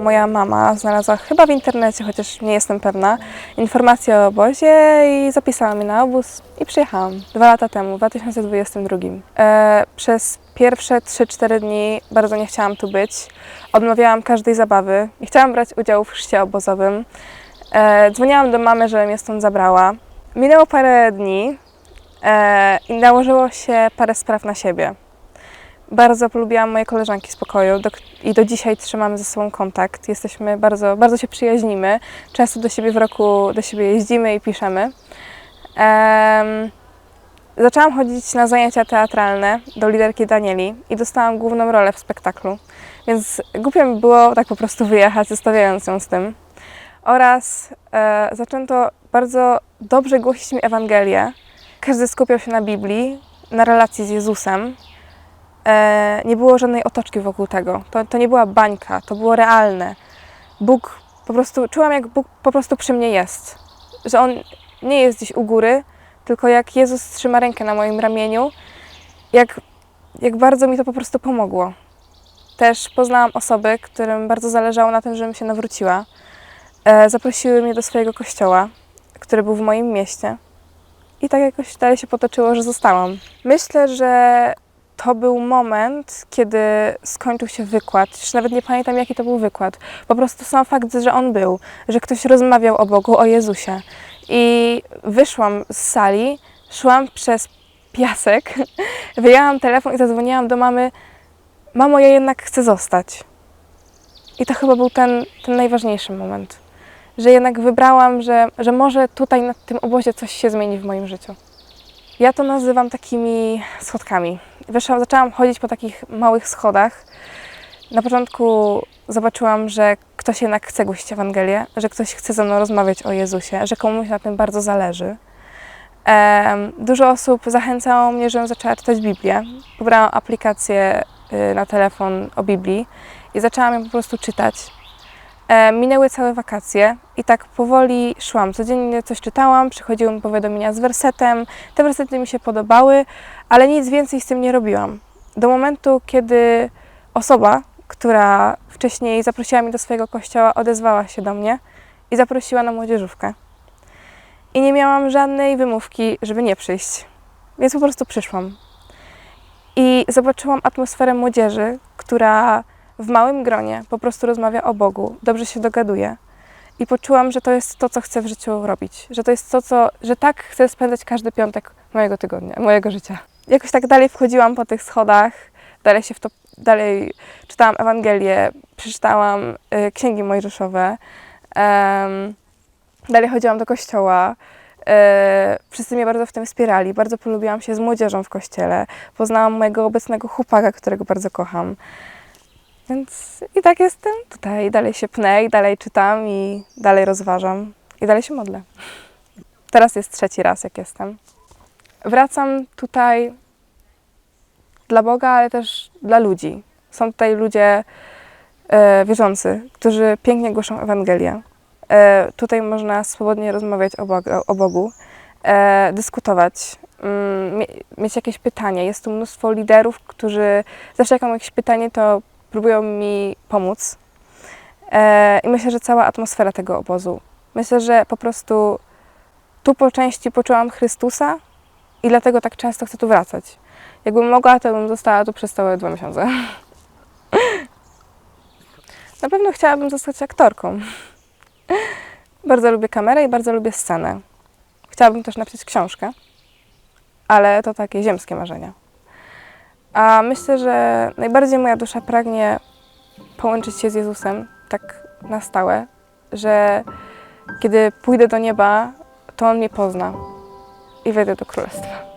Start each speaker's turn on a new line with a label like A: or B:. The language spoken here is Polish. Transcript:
A: Moja mama znalazła chyba w internecie, chociaż nie jestem pewna, informacje o obozie i zapisała mnie na obóz i przyjechałam dwa lata temu, w 2022. E, przez pierwsze 3-4 dni bardzo nie chciałam tu być. Odmawiałam każdej zabawy. Nie chciałam brać udziału w chrzcie obozowym. E, dzwoniłam do mamy, żeby mnie stąd zabrała. Minęło parę dni e, i nałożyło się parę spraw na siebie. Bardzo polubiłam moje koleżanki z pokoju do, i do dzisiaj trzymamy ze sobą kontakt. Jesteśmy bardzo, bardzo się przyjaźnimy. Często do siebie w roku do siebie jeździmy i piszemy. Em, zaczęłam chodzić na zajęcia teatralne do liderki Danieli i dostałam główną rolę w spektaklu. Więc głupio mi było tak po prostu wyjechać, zostawiając ją z tym. Oraz e, zaczęto bardzo dobrze głosić mi Ewangelię. Każdy skupiał się na Biblii, na relacji z Jezusem nie było żadnej otoczki wokół tego. To, to nie była bańka, to było realne. Bóg po prostu, czułam jak Bóg po prostu przy mnie jest. Że On nie jest gdzieś u góry, tylko jak Jezus trzyma rękę na moim ramieniu, jak, jak bardzo mi to po prostu pomogło. Też poznałam osoby, którym bardzo zależało na tym, żebym się nawróciła. E, zaprosiły mnie do swojego kościoła, który był w moim mieście. I tak jakoś dalej się potoczyło, że zostałam. Myślę, że to był moment, kiedy skończył się wykład. Już nawet nie pamiętam, jaki to był wykład. Po prostu sam fakt, że on był, że ktoś rozmawiał o Bogu, o Jezusie. I wyszłam z sali, szłam przez piasek, wyjęłam telefon i zadzwoniłam do mamy. Mamo, ja jednak chcę zostać. I to chyba był ten, ten najważniejszy moment. Że jednak wybrałam, że, że może tutaj na tym obozie coś się zmieni w moim życiu. Ja to nazywam takimi schodkami. Wyszłam, zaczęłam chodzić po takich małych schodach. Na początku zobaczyłam, że ktoś jednak chce głosić Ewangelię, że ktoś chce ze mną rozmawiać o Jezusie, że komuś na tym bardzo zależy. Dużo osób zachęcało mnie, żebym zaczęła czytać Biblię. Pobrałam aplikację y, na telefon o Biblii i zaczęłam ją po prostu czytać. E, minęły całe wakacje i tak powoli szłam. Codziennie coś czytałam, przychodziły mi powiadomienia z wersetem. Te wersety mi się podobały, ale nic więcej z tym nie robiłam. Do momentu, kiedy osoba, która wcześniej zaprosiła mnie do swojego kościoła, odezwała się do mnie i zaprosiła na młodzieżówkę. I nie miałam żadnej wymówki, żeby nie przyjść. Więc po prostu przyszłam. I zobaczyłam atmosferę młodzieży, która w małym gronie po prostu rozmawia o Bogu, dobrze się dogaduje. I poczułam, że to jest to, co chcę w życiu robić. Że to jest to, co, że tak chcę spędzać każdy piątek mojego tygodnia, mojego życia. Jakoś tak dalej wchodziłam po tych schodach, dalej się w to, dalej czytałam Ewangelię, przeczytałam y, księgi mojżeszowe, em, dalej chodziłam do kościoła. E, wszyscy mnie bardzo w tym wspierali. Bardzo polubiłam się z młodzieżą w kościele. Poznałam mojego obecnego chłopaka, którego bardzo kocham. Więc i tak jestem tutaj. Dalej się pnę i dalej czytam i dalej rozważam i dalej się modlę. Teraz jest trzeci raz, jak jestem. Wracam tutaj dla Boga, ale też dla ludzi. Są tutaj ludzie e, wierzący, którzy pięknie głoszą Ewangelię. E, tutaj można swobodnie rozmawiać o Bogu, o Bogu e, dyskutować, mm, mie- mieć jakieś pytanie. Jest tu mnóstwo liderów, którzy zawsze jak mam jakieś pytanie, to próbują mi pomóc. E, I myślę, że cała atmosfera tego obozu. Myślę, że po prostu tu po części poczułam Chrystusa i dlatego tak często chcę tu wracać. Jakbym mogła, to bym została tu przez całe dwa miesiące. Na pewno chciałabym zostać aktorką. Bardzo lubię kamerę i bardzo lubię scenę. Chciałabym też napisać książkę, ale to takie ziemskie marzenia. A myślę, że najbardziej moja dusza pragnie połączyć się z Jezusem tak na stałe, że kiedy pójdę do nieba, to On mnie pozna i wejdę do królestwa.